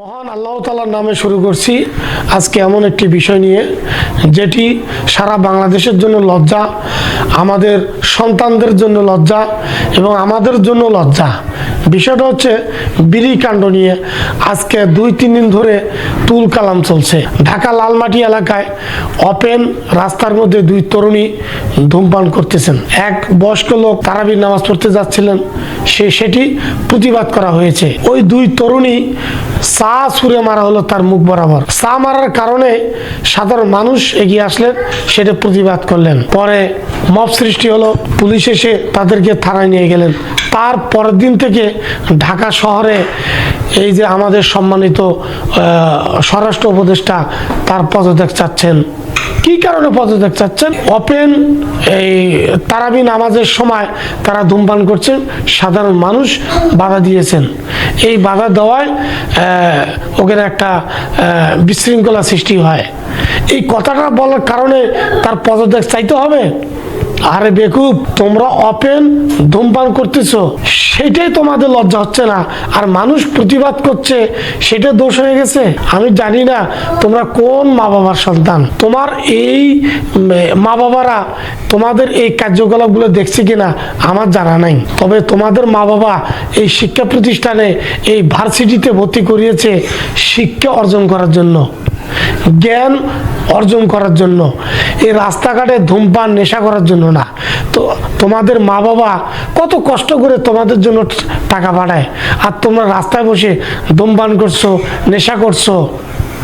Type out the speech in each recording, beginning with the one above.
মহান আল্লাহ তালার নামে শুরু করছি। আজকে এমন একটি বিষয় নিয়ে, যেটি সারা বাংলাদেশের জন্য লজ্জা, আমাদের সন্তানদের জন্য লজ্জা এবং আমাদের জন্য লজ্জা। বিষয়টা হচ্ছে বিড়ি কাণ্ড নিয়ে। আজকে দুই, তিন দিন ধরে তুল কালাম চলছে। ঢাকা লালমাটি এলাকায় ওপেন রাস্তার মধ্যে দুই তরুণী ধূমপান করতেছেন। এক বয়স্ক লোক তারাবির নামাজ পড়তে যাচ্ছিলেন। সে, সেটি প্রতিবাদ করা হয়েছে। ওই দুই তরুণী চা ছুঁড়ে মারা হলো তার মুখ বরাবর। সা মারার কারণে সাধারণ মানুষ এগিয়ে আসলেন, সেটা প্রতিবাদ করলেন। পরে মব সৃষ্টি হলো, পুলিশ এসে তাদেরকে থানায় নিয়ে গেলেন। তার পরের দিন থেকে ঢাকা শহরে এই যে আমাদের সম্মানিত স্বরাষ্ট্র উপদেষ্টা তার পদত্যাগ চাচ্ছেন। কি কারণে পদত্যাগ চাচ্ছেন? ওপেন এই তারাবি নামাজের সময় তারা ধূমপান করছেন, সাধারণ মানুষ বাধা দিয়েছেন। এই বাধা দেওয়ায় ওখানে একটা বিশৃঙ্খলা সৃষ্টি হয়। এই কথাটা বলার কারণে তার পদত্যাগ চাইতে হবে? আরে বেকুব, তোমরা ওপেন ধূমপান করতেছো। সেটাই তোমাদের লজ্জা হচ্ছে না। আর মানুষ প্রতিবাদ করছে সেটা দোষ হয়ে গেছে। আমি জানি না তোমরা কোন মা বাবার সন্তান। তোমার এই মা বাবারা তোমাদের এই কার্যকলাপগুলো দেখছে কিনা, আমার জানা নাই। তবে তোমাদের মা বাবা এই শিক্ষা প্রতিষ্ঠানে এই ভার্সিটিতে ভর্তি করিয়েছে শিক্ষা অর্জন করার জন্য। জ্ঞান অর্জন করার জন্য। এই রাস্তাঘাটে ধূমপান, নেশা করার জন্য না। তো তোমাদের মা বাবা কত কষ্ট করে তোমাদের জন্য টাকা পাঠায়। আর তোমরা রাস্তায় বসে ধূমপান করছ, নেশা করছ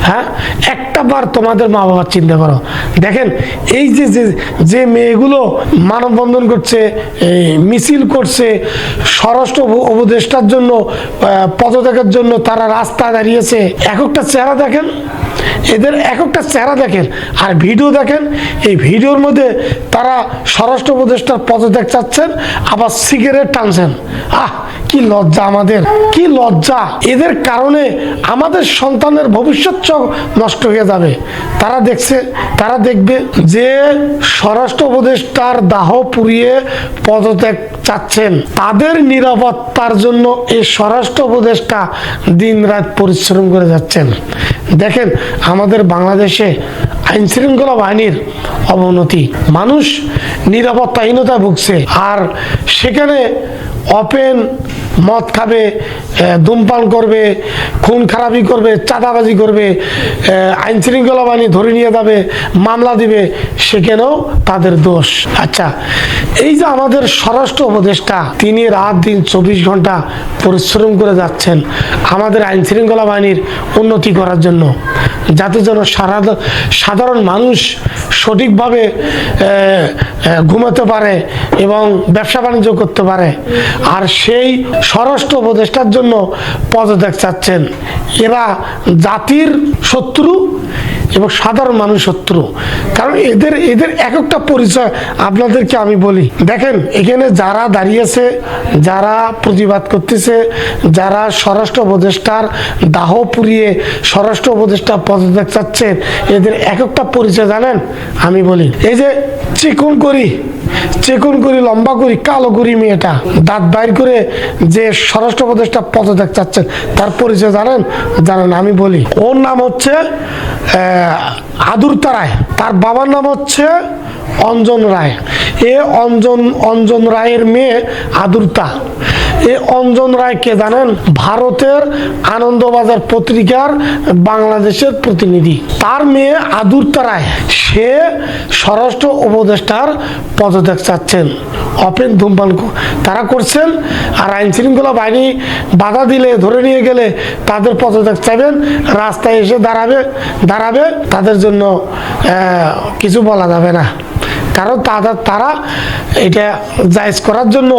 হ্যাঁ? একটা বার তোমাদের মা বাবার চিন্তা করো। দেখেন, এই যে, যে- মেয়েগুলো মানববন্ধন করছে মিছিল করছে, স্বরাষ্ট্র উপদেষ্টার জন্য পদত্যাগের জন্য তারা রাস্তায় দাঁড়িয়েছে। এক একটা চেহারা দেখেন। এদের এক একটা চেহারা দেখেন আর ভিডিও দেখেন। এই ভিডিওর মধ্যে তারা স্বরাষ্ট্র উপদেষ্টার পদত্যাগ চাচ্ছেন, আবার সিগারেট টানছেন। আহ, কি লজ্জা আমাদের, কি লজ্জা। এদের কারণে আমাদের সন্তানের ভবিষ্যৎ নষ্ট হয়ে যাবে। তারা দেখছে, তারা দেখবে যে স্বরাষ্ট্র উপদেষ্টার দাহ পুড়িয়ে পদত্যাগ চাচ্ছেন। তাদের নিরাপত্তার জন্য এই স্বরাষ্ট্র উপদেষ্টা দিন রাত পরিশ্রম করে যাচ্ছেন। দেখেন আমাদের বাংলাদেশে আইন শৃঙ্খলা বাহিনীর অবনতি। মানুষ নিরাপত্তাহীনতা ভুগছে। আর সেখানে ওপেন মদ খাবে ধূমপান করবে, খুন খারাপি করবে, চাঁদাবাজি করবে আইন শৃঙ্খলা বাহিনী ধরে নিয়ে যাবে, মামলা দিবে সেখানেও তাদের দোষ। আচ্ছা এই যে আমাদের স্বরাষ্ট্র উপদেষ্টা, তিনি রাত দিন চব্বিশ ঘণ্টা পরিশ্রম করে যাচ্ছেন আমাদের আইন শৃঙ্খলা বাহিনীর উন্নতি করার জন্য, যাতে যেন সাধারণ মানুষ সঠিকভাবে ঘুমাতে পারে এবং ব্যবসা বাণিজ্য করতে পারে। আর সেই স্বরাষ্ট্র উপদেষ্টার জন্য পদত্যাগ চাচ্ছেন। এরা জাতির শত্রু এবং সাধারণ মানুষ শত্রু। কারণ এদের এদের এক একটা পরিচয় আপনাদেরকে আমি বলি। দেখেন, এখানে যারা দাঁড়িয়েছে, যারা প্রতিবাদ করতেছে, যারা স্বরাষ্ট্র উপদেষ্টার দাহ পুড়িয়ে স্বরাষ্ট্র উপদেষ্টা পদত্যাগ চাচ্ছেন, এদের এক একটা পরিচয় জানেন? আমি বলি। এই যে চিকুন করি চিকুন করি, লম্বা করি, কালো করি মেয়েটা। দাঁত বাইর করে যে স্বরাষ্ট্র উপদেষ্টা পদত্যাগ চাচ্ছেন, তার পরিচয় জানেন? জানেন, আমি বলি। ওর নাম হচ্ছে আদুরতা রায়। তার বাবার নাম হচ্ছে অঞ্জন রায়। এ অঞ্জন অঞ্জন রায়ের মেয়ে আদুরতা এ অঞ্জন রায় কে জানেন? ভারতের আনন্দবাজার পত্রিকার বাংলাদেশের প্রতিনিধি। তার মেয়ে আদুরতা রায়, সে স্বরাষ্ট্র উপদেষ্টার পদত্যাগ চাচ্ছেন। অপেন ধূমপান তারা করছেন আর আইন শৃঙ্খলা বাহিনী বাধা দিলে, ধরে নিয়ে গেলে তাদের পদত্যাগ চাইবেন। রাস্তায় এসে দাঁড়াবে দাঁড়াবে, তাদের জন্য কিছু বলা যাবে না। কারণ তাদের তারা এটা জায়জ করার জন্য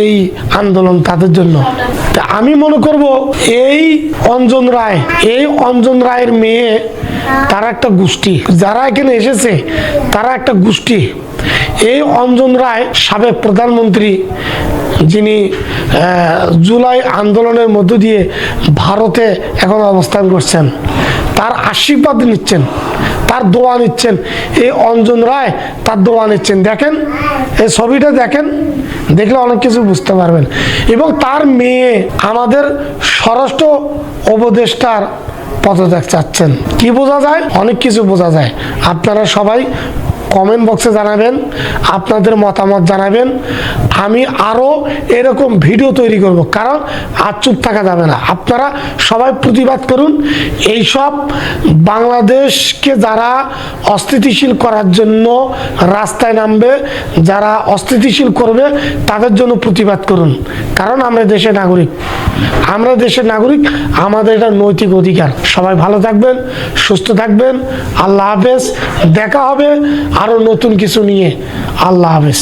এই আন্দোলন তাদের জন্য। আমি মনে করব এই অঞ্জন রায়, এই অঞ্জন রায়ের মেয়ে তারা একটা গোষ্ঠী। যারা এখানে এসেছে, তারা একটা গোষ্ঠী। এই অঞ্জন রায় সাবেক প্রধানমন্ত্রী, যিনি জুলাই আন্দোলনের মধ্য দিয়ে ভারতে এখন অবস্থান করছেন, তার আশীর্বাদ নিচ্ছেন। তার দোয়া নিচ্ছেন। এই অঞ্জন রায় তার দোয়া নিচ্ছেন। দেখেন, এই ছবিটা দেখেন, দেখলে অনেক কিছু বুঝতে পারবেন। এবং তার মেয়ে আমাদের স্বরাষ্ট্র উপদেষ্টার পদত্যাগ চাচ্ছেন। কি বোঝা যায়? অনেক কিছু বোঝা যায়। আপনারা সবাই কমেন্ট বক্সে জানাবেন, আপনাদের মতামত জানাবেন, আমি আরও এরকম ভিডিও তৈরি করব। কারণ আর চুপ থাকা যাবে না। আপনারা সবাই প্রতিবাদ করুন। এইসব বাংলাদেশকে যারা অস্থিতিশীল করার জন্য রাস্তায় নামবে, যারা অস্থিতিশীল করবে, তাদের জন্য প্রতিবাদ করুন। কারণ আমরা দেশের নাগরিক। আমরা দেশের নাগরিক, আমাদের এটা নৈতিক অধিকার। সবাই ভালো থাকবেন, সুস্থ থাকবেন। আল্লাহ হাফেজ। দেখা হবে আরও নতুন কিছু নিয়ে। আল্লাহ হাফেজ।